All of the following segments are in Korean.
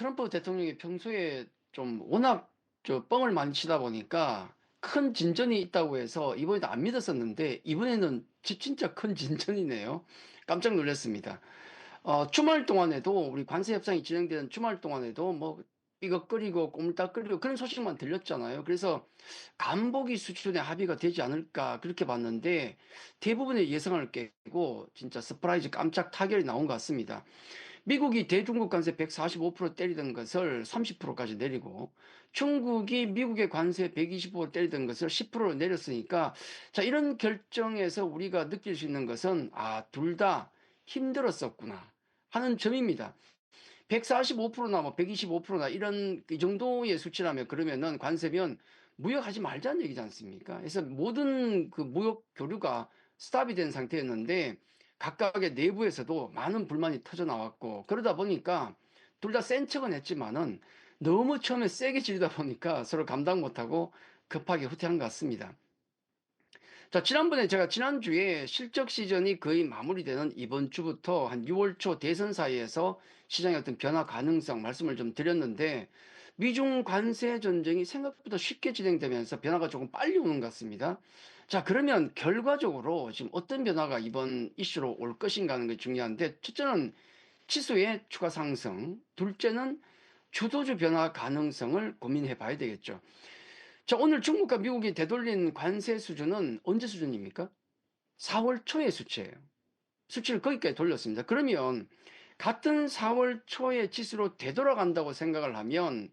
트럼프 대통령이 평소에 좀 워낙 저 뻥을 많이 치다 보니까 큰 진전이 있다고 해서 이번에도 안 믿었었는데 이번에는 지- 진짜 큰 진전이네요. 깜짝 놀랐습니다. 어, 주말 동안에도 우리 관세 협상이 진행되는 주말 동안에도 뭐 삐걱거리고 꼬물딱거리고 그런 소식만 들렸잖아요. 그래서 간보기 수준의 합의가 되지 않을까 그렇게 봤는데 대부분의 예상을 깨고 진짜 서프라이즈 깜짝 타결이 나온 것 같습니다. 미국이 대중국 관세 145% 때리던 것을 30%까지 내리고 중국이 미국의 관세 125% 때리던 것을 10%로 내렸으니까 자 이런 결정에서 우리가 느낄 수 있는 것은 아 둘 다 힘들었었구나 하는 점입니다. 145%나 뭐 125%나 이런 이 정도의 수치라면 그러면은 관세면 무역하지 말자는 얘기지 않습니까? 그래서 모든 그 무역 교류가 스탑이 된 상태였는데 각각의 내부에서도 많은 불만이 터져 나왔고 그러다 보니까 둘 다 센 척은 했지만은 너무 처음에 세게 지르다 보니까 서로 감당 못하고 급하게 후퇴한 것 같습니다. 자, 지난번에 제가 지난주에 실적 시즌이 거의 마무리되는 이번 주부터 한 6월 초 대선 사이에서 시장의 어떤 변화 가능성 말씀을 좀 드렸는데 미중 관세 전쟁이 생각보다 쉽게 진행되면서 변화가 조금 빨리 오는 것 같습니다. 자, 그러면 결과적으로 지금 어떤 변화가 이번 이슈로 올 것인가 하는 게 중요한데 첫째는 치수의 추가 상승, 둘째는 주도주 변화 가능성을 고민해 봐야 되겠죠. 자, 오늘 중국과 미국이 되돌린 관세 수준은 언제 수준입니까? 4월 초의 수치예요. 수치를 거기까지 돌렸습니다. 그러면 같은 4월 초의 지수로 되돌아간다고 생각을 하면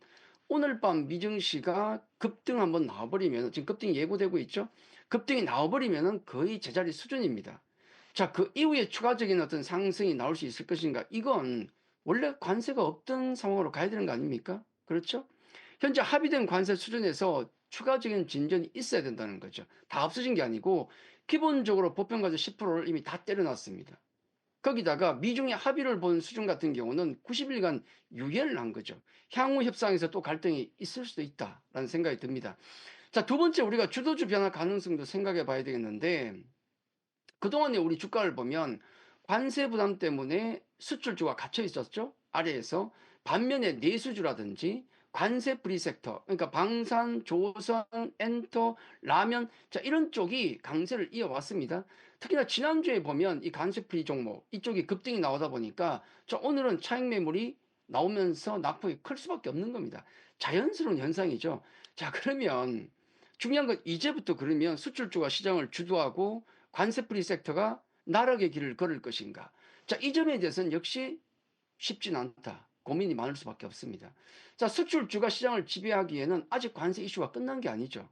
오늘 밤 미증시가 급등 한번 나와버리면 지금 급등이 예고되고 있죠. 급등이 나와버리면 거의 제자리 수준입니다. 자, 그 이후에 추가적인 어떤 상승이 나올 수 있을 것인가? 이건 원래 관세가 없던 상황으로 가야 되는 거 아닙니까? 그렇죠? 현재 합의된 관세 수준에서 추가적인 진전이 있어야 된다는 거죠. 다 없어진 게 아니고 기본적으로 보편과세 10%를 이미 다 때려놨습니다. 거기다가 미중의 합의를 본 수준 같은 경우는 90일간 유예를 한 거죠. 향후 협상에서 또 갈등이 있을 수도 있다라는 생각이 듭니다. 자, 두 번째 우리가 주도주 변화 가능성도 생각해 봐야 되겠는데 그동안에 우리 주가를 보면 관세 부담 때문에 수출주가 갇혀 있었죠. 아래에서 반면에 내수주라든지 관세 프리 섹터, 그러니까 방산, 조선, 엔터, 라면, 자, 이런 쪽이 강세를 이어왔습니다. 특히나 지난주에 보면 이 관세 프리 종목, 이쪽이 급등이 나오다 보니까 자, 오늘은 차익 매물이 나오면서 낙폭이 클 수밖에 없는 겁니다. 자연스러운 현상이죠. 자, 그러면 중요한 건 이제부터 그러면 수출주가 시장을 주도하고 관세 프리 섹터가 나락의 길을 걸을 것인가. 자, 이 점에 대해서는 역시 쉽진 않다. 고민이 많을 수밖에 없습니다. 자, 수출주가 시장을 지배하기에는 아직 관세 이슈가 끝난 게 아니죠.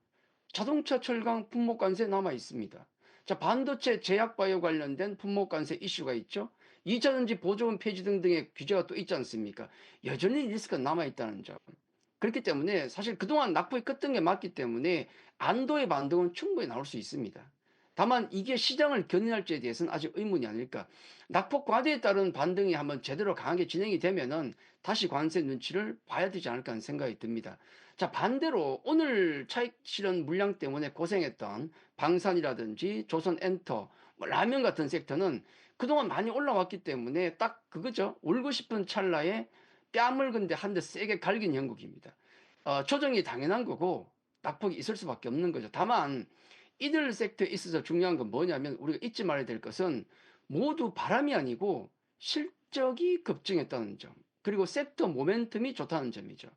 자동차, 철강, 품목 관세 남아 있습니다. 자, 반도체, 제약바이오 관련된 품목 관세 이슈가 있죠. 2차전지 보조금 폐지 등등의 규제가 또 있지 않습니까? 여전히 리스크가 남아 있다는 점. 그렇기 때문에 사실 그동안 낙폭이 컸던 게 맞기 때문에 안도의 반등은 충분히 나올 수 있습니다. 다만 이게 시장을 견인할지에 대해서는 아직 의문이 아닐까. 낙폭 과대에 따른 반등이 한번 제대로 강하게 진행이 되면은 다시 관세 눈치를 봐야 되지 않을까 하는 생각이 듭니다. 자, 반대로 오늘 차익 실현 물량 때문에 고생했던 방산이라든지 조선 엔터, 뭐 라면 같은 섹터는 그동안 많이 올라왔기 때문에 딱 그거죠. 울고 싶은 찰나에 뺨을 근데 한 대 세게 갈긴 형국입니다. 어, 조정이 당연한 거고 낙폭이 있을 수밖에 없는 거죠. 다만 이들 섹터에 있어서 중요한 건 뭐냐면 우리가 잊지 말아야 될 것은 모두 바람이 아니고 실적이 급증했다는 점. 그리고 섹터 모멘텀이 좋다는 점이죠.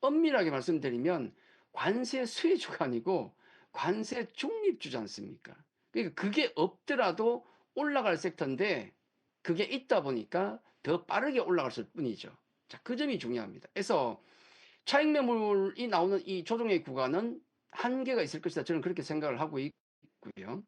엄밀하게 말씀드리면 관세 수혜주가 아니고 관세 중립주지 않습니까? 그러니까 그게 없더라도 올라갈 섹터인데 그게 있다 보니까 더 빠르게 올라갈 뿐이죠. 자, 그 점이 중요합니다. 그래서 차익 매물이 나오는 이 조정의 구간은 한계가 있을 것이다. 저는 그렇게 생각을 하고 있고요.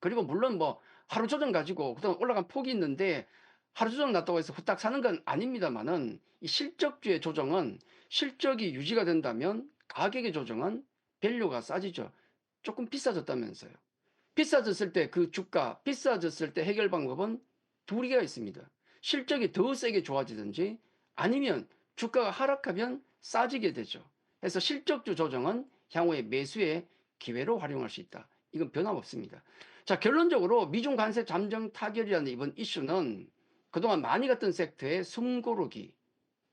그리고 물론 뭐 하루 조정 가지고 그다음 올라간 폭이 있는데 하루 조정 났다고 해서 후딱 사는 건 아닙니다만은 이 실적주의 조정은 실적이 유지가 된다면 가격의 조정은 밸류가 싸지죠. 조금 비싸졌다면서요. 비싸졌을 때 그 주가, 비싸졌을 때 해결 방법은 두 개가 있습니다. 실적이 더 세게 좋아지든지 아니면 주가가 하락하면 싸지게 되죠. 그래서 실적주 조정은 향후에 매수의 기회로 활용할 수 있다. 이건 변함없습니다. 자, 결론적으로 미중 관세 잠정 타결이라는 이번 이슈는 그동안 많이 갔던 섹터의 숨고르기,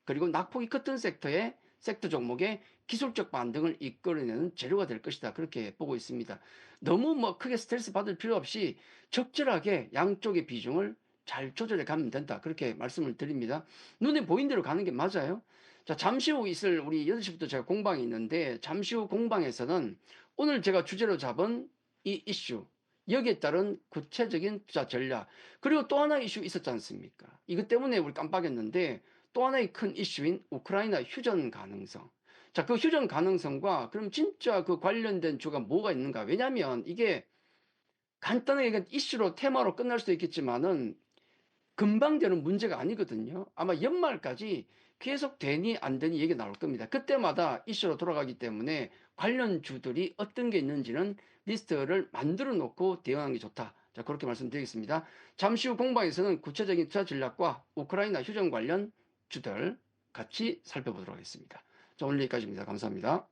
그리고 낙폭이 컸던 섹터의 섹터 종목의 기술적 반등을 이끌어내는 재료가 될 것이다. 그렇게 보고 있습니다. 너무 뭐 크게 스트레스 받을 필요 없이 적절하게 양쪽의 비중을 잘 조절해 가면 된다. 그렇게 말씀을 드립니다. 눈에 보인 대로 가는 게 맞아요. 자, 잠시 후 있을 우리 8시부터 제가 공방이 있는데 잠시 후 공방에서는 오늘 제가 주제로 잡은 이 이슈 여기에 따른 구체적인 투자 전략 그리고 또 하나 이슈 있었지 않습니까? 이것 때문에 우리 깜빡했는데 또 하나의 큰 이슈인 우크라이나 휴전 가능성. 자, 그 휴전 가능성과 그럼 진짜 그 관련된 주가 뭐가 있는가? 왜냐하면 이게 간단하게 이슈로 테마로 끝날 수도 있겠지만은 금방 되는 문제가 아니거든요. 아마 연말까지 계속 되니 안 되니 얘기 나올 겁니다. 그때마다 이슈로 돌아가기 때문에 관련 주들이 어떤 게 있는지는 리스트를 만들어 놓고 대응하는 게 좋다. 자, 그렇게 말씀드리겠습니다. 잠시 후 공방에서는 구체적인 투자 전략과 우크라이나 휴전 관련 주들 같이 살펴보도록 하겠습니다. 자, 오늘 여기까지입니다. 감사합니다.